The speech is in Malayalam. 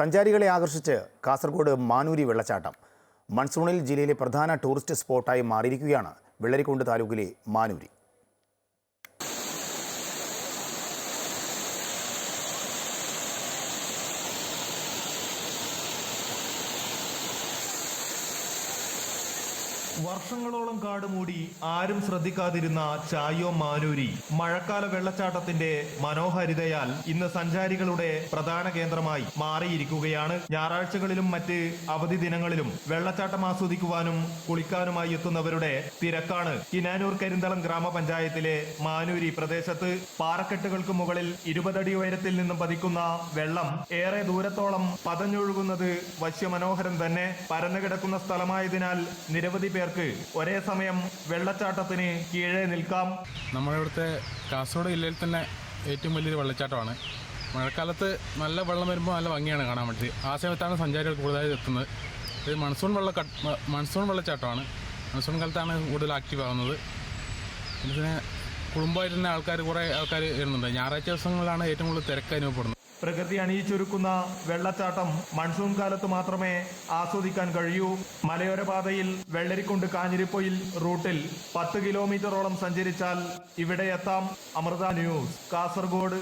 സഞ്ചാരികളെ ആകർഷിച്ച് കാസർഗോഡ് മാനൂരി വെള്ളച്ചാട്ടം. മൺസൂണിൽ ജില്ലയിലെ പ്രധാന ടൂറിസ്റ്റ് സ്പോട്ടായി മാറിയിരിക്കുകയാണ് വെള്ളരിക്കുണ്ട് താലൂക്കിലെ മാനൂരി. വർഷങ്ങളോളം കാട് മൂടി ആരും ശ്രദ്ധിക്കാതിരുന്ന ചായോ മാനൂരി മഴക്കാല വെള്ളച്ചാട്ടത്തിന്റെ മനോഹരിതയാൽ ഇന്ന് സഞ്ചാരികളുടെ പ്രധാന കേന്ദ്രമായി മാറിയിരിക്കുകയാണ്. ഞായറാഴ്ചകളിലും മറ്റ് അവധി ദിനങ്ങളിലും വെള്ളച്ചാട്ടം ആസ്വദിക്കുവാനും കുളിക്കാനുമായി എത്തുന്നവരുടെ തിരക്കാണ്. കിനാനൂർ കരിന്തളം ഗ്രാമപഞ്ചായത്തിലെ മാനൂരി പ്രദേശത്ത് പാറക്കെട്ടുകൾക്ക് മുകളിൽ ഇരുപതടി ഉയരത്തിൽ നിന്നും പതിക്കുന്ന വെള്ളം ഏറെ ദൂരത്തോളം പതഞ്ഞൊഴുകുന്നത് വശ്യമനോഹരം തന്നെ. പരന്നുകിടക്കുന്ന സ്ഥലമായതിനാൽ നിരവധി പേർക്ക് ഒരേ സമയം വെള്ളച്ചാട്ടത്തിന് കീഴേ നിൽക്കാം. നമ്മുടെ ഇവിടുത്തെ കാസർഗോഡ് ജില്ലയിൽ തന്നെ ഏറ്റവും വലിയൊരു വെള്ളച്ചാട്ടമാണ്. മഴക്കാലത്ത് നല്ല വെള്ളം വരുമ്പോൾ നല്ല ഭംഗിയാണ് കാണാൻ വേണ്ടി. ആ സമയത്താണ് സഞ്ചാരികൾ കൂടുതലായി എത്തുന്നത്. ഇത് മൺസൂൺ വെള്ള മൺസൂൺ വെള്ളച്ചാട്ടമാണ്. മൺസൂൺ കാലത്താണ് കൂടുതൽ ആക്റ്റീവ് ആവുന്നത്. പിന്നെ കുടുംബമായിട്ട് തന്നെ ആൾക്കാർ കുറേ ആൾക്കാർ വരുന്നുണ്ട്. ഞായറാഴ്ച ദിവസങ്ങളിലാണ് ഏറ്റവും കൂടുതൽ തിരക്ക് അനുഭവപ്പെടുന്നത്. പ്രകൃതി അണിയിച്ചൊരുക്കുന്ന വെള്ളച്ചാട്ടം മൺസൂൺ കാലത്ത് മാത്രമേ ആസ്വദിക്കാൻ കഴിയൂ. മലയോര പാതയിൽ വെള്ളരിക്കുണ്ട് കാഞ്ഞിരിപ്പൊയിൽ റൂട്ടിൽ പത്ത് കിലോമീറ്ററോളം സഞ്ചരിച്ചാൽ ഇവിടെ എത്താം. അമൃത ന്യൂസ് കാസർഗോഡ്.